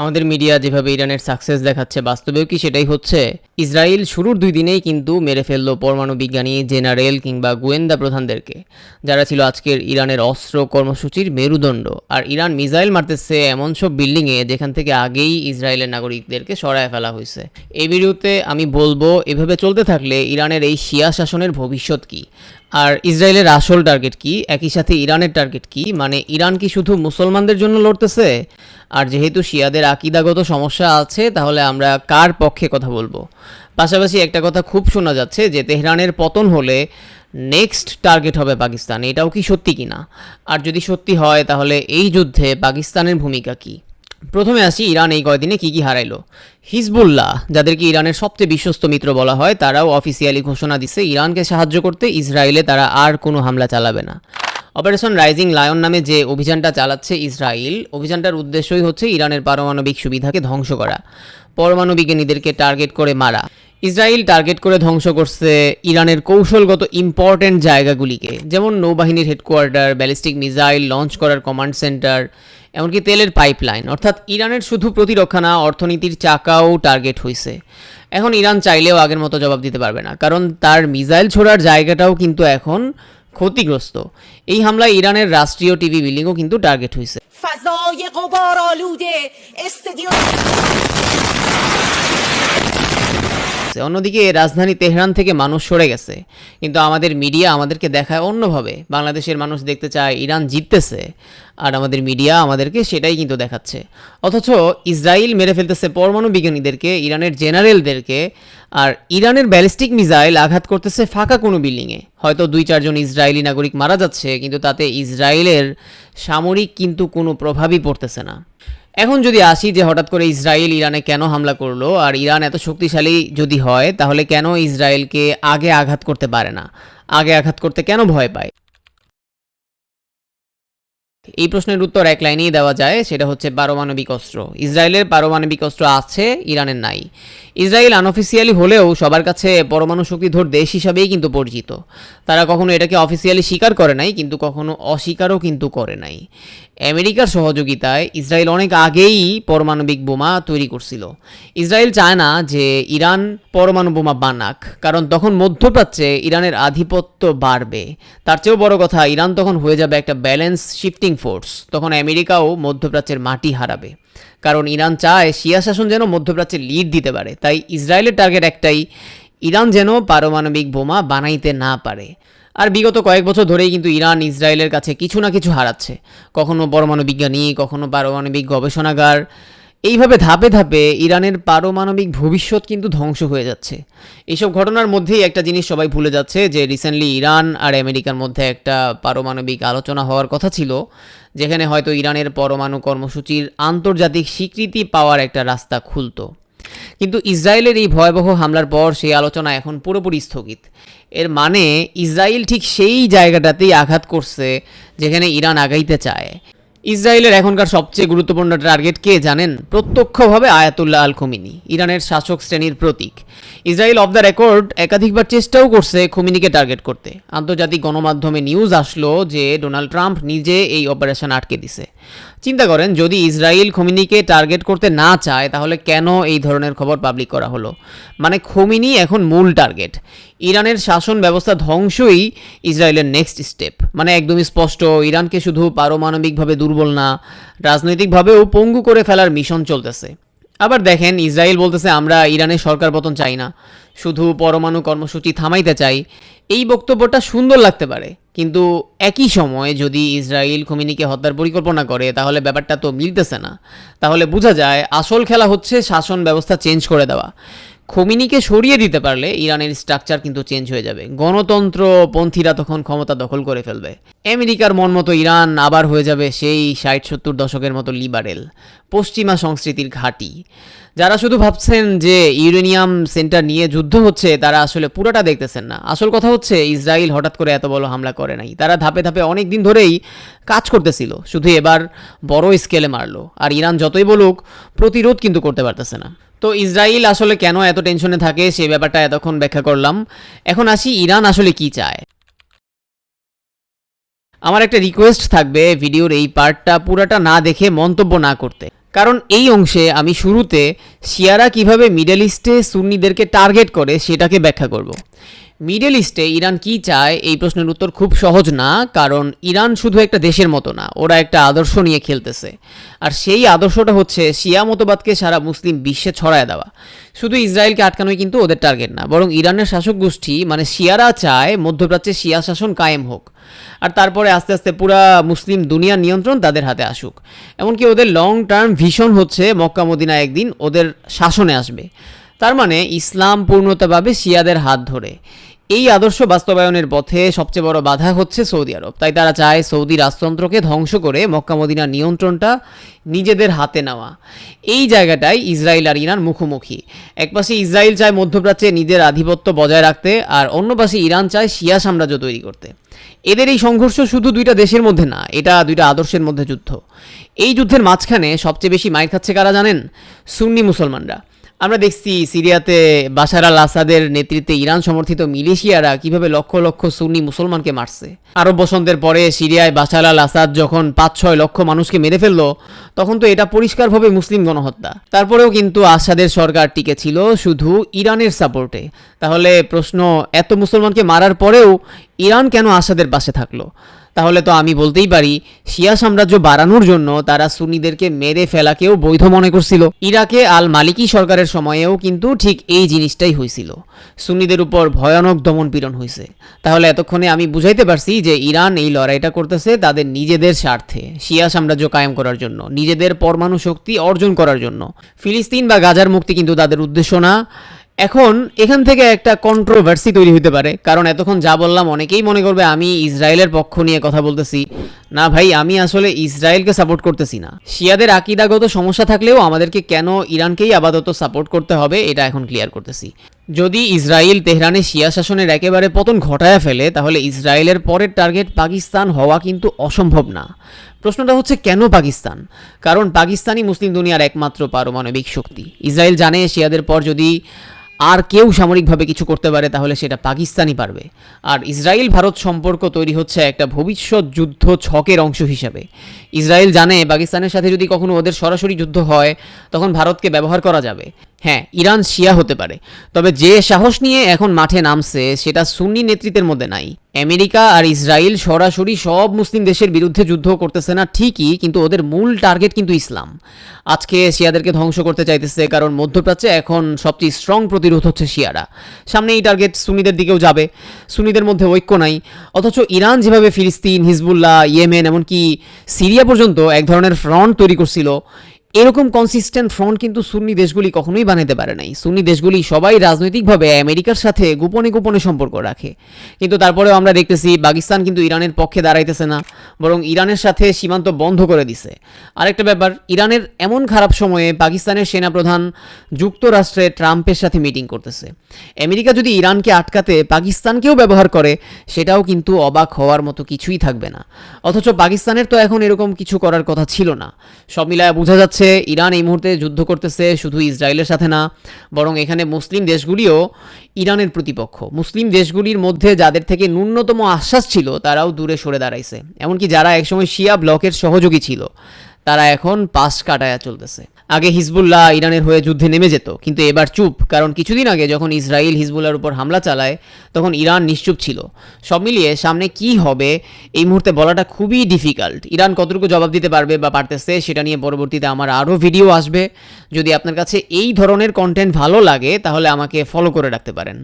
আমাদের মিডিয়া যেভাবে ইরানের সাকসেস দেখাচ্ছে, বাস্তবেও কি সেটাই হচ্ছে? ইসরায়েল শুরুর দুই দিনেই কিন্তু মেরে ফেলল পরমাণু বিজ্ঞানী জেনারেল কিংবা গোয়েন্দা প্রধানদেরকে, যারা ছিল আজকের ইরানের অস্ত্র কর্মসূচির মেরুদণ্ড। আর ইরান মিসাইল মারতেছে এমন সব বিল্ডিংয়ে যেখান থেকে আগেই ইসরায়েলের নাগরিকদেরকে সরায় ফেলা হয়েছে। এই ভিডিওতে আমি বলব, এভাবে চলতে থাকলে ইরানের এই শিয়া শাসনের ভবিষ্যৎ কি? আর ইসরায়েলের আসল টার্গেট কি? একই সাথে ইরানের টার্গেট কি? মানে ইরান কি শুধু মুসলমানদের জন্য লড়তেছে? আর যেহেতু শিয়াদের আকিদাগত সমস্যা আছে, তাহলে আমরা কার পক্ষে কথা বলব? পাশাপাশি একটা কথা খুব শোনা যাচ্ছে যে তেহরানের পতন হলে নেক্সট টার্গেট হবে পাকিস্তান। এটাও কি সত্যি কিনা? আর যদি সত্যি হয়, তাহলে এই যুদ্ধে পাকিস্তানের ভূমিকা কী? প্রথমে আসি ইরান এই কয়দিনে কি কি হারাইলো। হিজবুল্লাহ, যাদেরকে ইরানের সবচেয়ে বিশ্বস্ত মিত্র বলা হয়, তারাও অফিসিয়ালি ঘোষণা দিচ্ছে ইরানকে সাহায্য করতে ইসরায়েলে তারা আর কোনো হামলা চালাবে না। অপারেশন রাইজিং লায়ন নামে যে অভিযানটা চালাচ্ছে ইসরায়েল, অভিযানটার উদ্দেশ্যই হচ্ছে ইরানের পারমাণবিক সুবিধাকে ধ্বংস করা পরমাণু বিজ্ঞানীদেরকে টার্গেট করে মারা। ইসরায়েল টার্গেট করে ধ্বংস করছে ইরানের কৌশলগত ইম্পর্ট্যান্ট জায়গাগুলিকে, যেমন নৌবাহিনীর হেডকোয়ার্টার ব্যালিস্টিক মিসাইল লঞ্চ করার কমান্ড সেন্টার এমনকি তেলের পাইপলাইন অর্থাৎ ইরানের শুধু প্রতিরক্ষা না অর্থনীতির চাকাও টার্গেট হয়েছে এখন ইরান চাইলেও আগের মতো জবাব দিতে পারবে না কারণ তার মিসাইল ছোড়ার জায়গাটাও কিন্তু এখন ক্ষতিগ্রস্ত এই হামলায় ইরানের রাষ্ট্রীয় টিভি বিল্ডিংও কিন্তু টার্গেট হয়েছে فضای غبارآلوده গেছে। অন্যদিকে রাজধানী তেহরান থেকে মানুষ সরে গেছে। কিন্তু আমাদের মিডিয়া আমাদেরকে দেখায় অন্যভাবে। বাংলাদেশের মানুষ দেখতে চায় ইরান জিততেছে। আর আমাদের মিডিয়া আমাদেরকে সেটাই কিন্তু দেখাচ্ছে। অথচ ইসরায়েল মেরে ফেলতেছে পরমাণু বিজ্ঞানীদেরকে, ইরানের জেনারেলদেরকে। আর ইরানের ব্যালিস্টিক মিসাইল আঘাত করতেছে ফাঁকা কোনো বিল্ডিংয়ে। হয়তো দুই, চারজন ইসরায়েলি নাগরিক মারা যাচ্ছে, কিন্তু তাতে ইসরায়েলের সামরিক কিন্তু কোনো প্রভাবই পড়তেছে না। এখন যদি আসি যে হঠাৎ করে ইসরায়েল ইরানে কেন হামলা করল, আর ইরান এত শক্তিশালী যদি হয়, তাহলে কেন ইসরায়েলকে আগে আঘাত করতে পারে না? আগে আঘাত করতে কেন ভয় পায়? এই প্রশ্নের উত্তর এক লাইনেই দেওয়া যায়, সেটা হচ্ছে পারমাণবিক অস্ত্র। ইসরায়েলের পারমাণবিক অস্ত্র আছে, ইরানের নাই। ইসরায়েল আনঅফিসিয়ালি হলেও সবার কাছে পরমাণু শক্তিধর দেশ হিসাবেই কিন্তু পরিচিত। তারা কখনো এটাকে অফিসিয়ালি স্বীকার করে নাই, কিন্তু কখনো অস্বীকারও কিন্তু করে নাই। আমেরিকার সহযোগিতায় ইসরায়েল অনেক আগেই পরমাণবিক বোমা তৈরি করছিল। ইসরায়েল চায় না যে ইরান পরমাণু বোমা বানাক, কারণ তখন মধ্যপ্রাচ্যে ইরানের আধিপত্য বাড়বে। তার চেয়েও বড় কথা, ইরান তখন হয়ে যাবে একটা ব্যালেন্স শিফটিং ফোর্স তখন আমেরিকাও মধ্যপ্রাচ্যের মাটি হারাবে। কারণ ইরান চায় শিয়া শাসন যেন মধ্যপ্রাচ্যে লিড দিতে পারে। তাই ইসরায়েলের টার্গেট একটাই, ইরান যেন পারমাণবিক বোমা বানাইতে না পারে। আর বিগত কয়েক বছর ধরেই কিন্তু ইরান ইসরায়েলের কাছে কিছু না কিছু হারাচ্ছে। কখনো পরমাণু বিজ্ঞানী, কখনো পারমাণবিক গবেষণাগার এইভাবে ধাপে ধাপে ইরানের পারমাণবিক ভবিষ্যৎ কিন্তু ধ্বংস হয়ে যাচ্ছে। এইসব ঘটনার মধ্যেই একটা জিনিস সবাই ভুলে যাচ্ছে যে রিসেন্টলি ইরান আর আমেরিকার মধ্যে একটা পারমাণবিক আলোচনা হওয়ার কথা ছিল, যেখানে হয়তো ইরানের পরমাণু কর্মসূচির আন্তর্জাতিক স্বীকৃতি পাওয়ার একটা রাস্তা খুলতো। কিন্তু ইসরায়েলের এই ভয়াবহ হামলার পর সেই আলোচনা এখন পুরোপুরি স্থগিত। এর মানে ইসরায়েল ঠিক সেই জায়গাটাতেই আঘাত করছে, যেখানে ইরান আগাইতে চায়। ইসরায়েলের এখনকার সবচেয়ে গুরুত্বপূর্ণ টার্গেট কে জানেন? প্রত্যক্ষভাবে আয়াতুল্লাহ আল খমিনি ইরানের শাসক শ্রেণির প্রতীক। ইসরায়েল অফ দ্য রেকর্ড একাধিকবার চেষ্টাও করছে খমিনিকে টার্গেট করতে। আন্তর্জাতিক গণমাধ্যমে নিউজ আসলো যে ডোনাল্ড ট্রাম্প নিজে এই অপারেশন আটকে দিছে। চিন্তা করেন, যদি ইসরায়েল খমিনিকে টার্গেট করতে না চায়, তাহলে কেন এই ধরনের খবর পাবলিক করা হলো? মানে খমিনি এখন মূল টার্গেট ইরানের শাসন ব্যবস্থা ধ্বংসই ইসরায়েলের নেক্সট স্টেপ মানে একদমই স্পষ্ট, ইরানকে শুধু পারমাণবিকভাবে দুর্বল না, রাজনৈতিকভাবেও পঙ্গু করে ফেলার মিশন চলতেছে। আবার দেখেন, ইসরায়েল বলতেছে, আমরা ইরানের সরকার পতন চাই না। শুধু পরমাণু কর্মসূচি থামাইতে চাই। এই বক্তব্যটা সুন্দর লাগতে পারে। কিন্তু একই সময় যদি ইসরায়েল খমিনিকে হত্যার পরিকল্পনা করে, তাহলে ব্যাপারটা তো মিলতেছে না। তাহলে বোঝা যায়, আসল খেলা হচ্ছে শাসন ব্যবস্থা চেঞ্জ করে দেওয়া। খমিনিকে সরিয়ে দিতে পারলে ইরানের স্ট্রাকচার কিন্তু চেঞ্জ হয়ে যাবে। গণতন্ত্রপন্থীরা তখন ক্ষমতা দখল করে ফেলবে। আমেরিকার মন মতো ইরান আবার হয়ে যাবে সেই ষাট সত্তর দশকের মতো লিবারেল, পশ্চিমা সংস্কৃতির ঘাঁটি। যারা শুধু ভাবছেন যে ইউরেনিয়াম সেন্টার নিয়ে যুদ্ধ হচ্ছে, তারা আসলে পুরোটা দেখতেছেন না। আসল কথা হচ্ছে, ইসরায়েল হঠাৎ করে এত বড় হামলা করে নাই। তারা ধাপে ধাপে অনেক দিন ধরেই কাজ করতেছিল, শুধু এবার বড় স্কেলে মারলো। আর ইরান যতই বলুক, প্রতিরোধ কিন্তু করতে পারতেছে না। তো ইসরায়েল আসলে কেন এত টেনশনে থাকে সে ব্যাপারটা এতক্ষণ ব্যাখ্যা করলাম। এখন আসি ইরান আসলে কি চায়। আমার একটা রিকোয়েস্ট থাকবে ভিডিওর এই পার্টটা পুরাটা না দেখে মন্তব্য না করতে। কারণ এই অংশে আমি শুরুতে শিয়ারা কীভাবে মিডল ইস্টে সুন্নিদেরকে টার্গেট করে সেটাকে ব্যাখ্যা করব। মিডল ইস্টে ইরান কি চায়? এই প্রশ্নের উত্তর খুব সহজ না, কারণ ইরান শুধু একটা দেশের মতো না, ওরা একটা আদর্শ নিয়ে খেলতেছে। আর সেই আদর্শটা হচ্ছে শিয়া মতবাদকে সারা মুসলিম বিশ্বে ছড়ায় দেওয়া। শুধু ইসরায়েলকে আটকানোই কিন্তু ওদের টার্গেট না, বরং ইরানের শাসক গোষ্ঠী মানে শিয়ারা চায় মধ্যপ্রাচ্যে শিয়া শাসন কায়েম হোক। আর তারপরে আস্তে আস্তে পুরা মুসলিম দুনিয়ার নিয়ন্ত্রণ তাদের হাতে আসুক। এমনকি ওদের লং টার্ম ভিশন হচ্ছে মক্কা মদিনা একদিন ওদের শাসনে আসবে। তার মানে ইসলাম পূর্ণতা পাবে শিয়াদের হাত ধরে। এই আদর্শ বাস্তবায়নের পথে সবচেয়ে বড় বাধা হচ্ছে সৌদি আরব। তাই তারা চায় সৌদি রাজতন্ত্রকে ধ্বংস করে মক্কা মদিনার নিয়ন্ত্রণটা নিজেদের হাতে নেওয়া। এই জায়গাটাই ইসরায়েল আর ইরান মুখোমুখি। একপাশে ইসরায়েল চায় মধ্যপ্রাচ্যে নিজের আধিপত্য বজায় রাখতে আর অন্য পাশে ইরান চায় শিয়া সাম্রাজ্য তৈরি করতে। এদের এই সংঘর্ষ শুধু দুইটা দেশের মধ্যে না, এটা দুইটা আদর্শের মধ্যে যুদ্ধ। এই যুদ্ধের মাঝখানে সবচেয়ে বেশি মাইর খাচ্ছে কারা জানেন? সুন্নি মুসলমানরা। আমরা দেখছি সিরিয়াতে বাশার আল আসাদের নেতৃত্বে ইরান সমর্থিত মিলিশিয়ারা কীভাবে লক্ষ লক্ষ সুন্নি মুসলমানকে মারছে। আরব বসন্তের পরে সিরিয়ায় বাশার আল আসাদ যখন পাঁচ ছয় লক্ষ মানুষকে মেরে ফেলল, তখন তো এটা পরিষ্কারভাবে মুসলিম গণহত্যা। তারপরেও কিন্তু আসাদের সরকার টিকে ছিল শুধু ইরানের সাপোর্টে। তাহলে প্রশ্ন, এত মুসলমানকে মারার পরেও ইরান কেন আসাদের পাশে থাকল? তাহলে তো আমি বলতেই পারি, শিয়া সাম্রাজ্য বাড়ানোর জন্য তারা সুন্নিদেরকে মেরে ফেলাকেও বৈধ মনে করছিল। ইরাকে আল মালিকি সরকারের সময়েও কিন্তু ঠিক এই জিনিসটাই হয়েছিল সুন্নিদের উপর ভয়ানক দমন পীড়ন হয়েছে তাহলে এতক্ষণে আমি বুঝাইতে পারছি যে ইরান এই লড়াইটা করতেছে তাদের নিজেদের স্বার্থে, শিয়া সাম্রাজ্য কায়েম করার জন্য, নিজেদের পরমাণু শক্তি অর্জন করার জন্য। ফিলিস্তিন বা গাজার মুক্তি কিন্তু তাদের উদ্দেশ্য না। এখন এখান থেকে একটা কন্ট্রোভার্সি তৈরি হতে পারে, কারণ এতক্ষণ যা বললাম অনেকেই মনে করবে আমি ইসরায়েলের পক্ষ নিয়ে কথা বলতেছি। না ভাই, আমি আসলে ইসরায়েলকে সাপোর্ট করতেছি না। শিয়াদের আকিদাগত সমস্যা থাকলেও আমাদেরকে কেন ইরানকেই আপাতত সাপোর্ট করতে হবে, এটা এখন ক্লিয়ার করতেছি। যদি ইসরায়েল তেহরানে শিয়া শাসনের একেবারে পতন ঘটায়া ফেলে, তাহলে ইসরায়েলের পরের টার্গেট পাকিস্তান হওয়া কিন্তু অসম্ভব না। প্রশ্নটা হচ্ছে, কেন পাকিস্তান? কারণ পাকিস্তানই মুসলিম দুনিয়ার একমাত্র পারমাণবিক শক্তি। ইসরায়েল জানে শিয়াদের পর যদি আর কেউ সামরিকভাবে কিছু করতে পারে, তাহলে সেটা পাকিস্তানই পারবে। আর ইসরায়েল ভারত সম্পর্ক তৈরি হচ্ছে একটা ভবিষ্যৎ যুদ্ধ ছকের অংশ হিসাবে। ইসরায়েল জানে পাকিস্তানের সাথে যদি কখনো ওদের সরাসরি যুদ্ধ হয়, তখন ভারতকে ব্যবহার করা যাবে। হ্যাঁ ইরান শিয়া হতে পারে। তবে যে সাহস নিয়ে এখন মাঠে নামছে, সেটা সুন্নি নেতৃত্বের মধ্যে নাই। আমেরিকা আর ইসরায়েল সরাসরি সব মুসলিম দেশের বিরুদ্ধে যুদ্ধ করতেছে না, ঠিকই, কিন্তু ওদের মূল টার্গেট কিন্তু ইসলাম। আজকে শিয়াদেরকে ধ্বংস করতে চাইতেছে, কারণ মধ্যপ্রাচ্যে এখন সবচেয়ে স্ট্রং প্রতিরোধ হচ্ছে শিয়ারা। সামনে এই টার্গেট সুনিদের দিকেও যাবে। সুনিদের মধ্যে ঐক্য নাই। অথচ ইরান যেভাবে ফিলিস্তিন, হিজবুল্লাহ, ইয়েমেন, এমনকি সিরিয়া পর্যন্ত এক ধরনের ফ্রন্ট তৈরি করছিল এরকম কনসিস্টেন্ট ফ্রন্ট কিন্তু সুন্নি দেশগুলি কখনোই বানাতে পারে নাই। সুন্নি দেশগুলি সবাই রাজনৈতিকভাবে আমেরিকার সাথে গোপনে গোপনে সম্পর্ক রাখে। কিন্তু তারপরেও আমরা দেখতেছি পাকিস্তান কিন্তু ইরানের পক্ষে দাঁড়াইতেছে না, বরং ইরানের সাথে সীমান্ত বন্ধ করে দিছে। আরেকটা ব্যাপার, ইরানের এমন খারাপ সময়ে পাকিস্তানের সেনাপ্রধান যুক্তরাষ্ট্রে ট্রাম্পের সাথে মিটিং করতেছে। আমেরিকা যদি ইরানকে আটকাতে পাকিস্তানকেও ব্যবহার করে, সেটাও কিন্তু অবাক হওয়ার মতো কিছুই থাকবে না। অথচ পাকিস্তানের তো এখন এরকম কিছু করার কথা ছিল না। সব মিলায় বোঝা যাচ্ছে ইরান এই মুহূর্তে যুদ্ধ করতেছে, শুধু ইসরায়েলের সাথে না, বরং এখানে মুসলিম দেশগুলিও ইরানের প্রতিপক্ষ। মুসলিম দেশগুলির মধ্যে যাদের থেকে ন্যূনতম আশ্বাস ছিল, তারাও দূরে সরে দাঁড়াইছে। এমনকি যারা একসময় শিয়া ব্লকের সহযোগী ছিল, তারা এখন পাশ কাটায়া চলতেছে। আগে হিজবুল্লাহ ইরানের হয়ে যুদ্ধে নেমে যেত, কিন্তু এবার চুপ, কারণ কিছুদিন আগে যখন ইসরায়েল হিজবুল্লার উপর হামলা চালায়, তখন ইরান নিশ্চুপ ছিল। সব মিলিয়ে সামনে কি হবে, এই মুহূর্তে বলাটা খুবই ডিফিকাল্ট ইরান কতটুকু জবাব দিতে পারবে বা পারতেছে, সেটা নিয়ে পরবর্তীতে আমার আরও ভিডিও আসবে। যদি আপনার কাছে এই ধরনের কন্টেন্ট ভালো লাগে, তাহলে আমাকে ফলো করে রাখতে পারেন।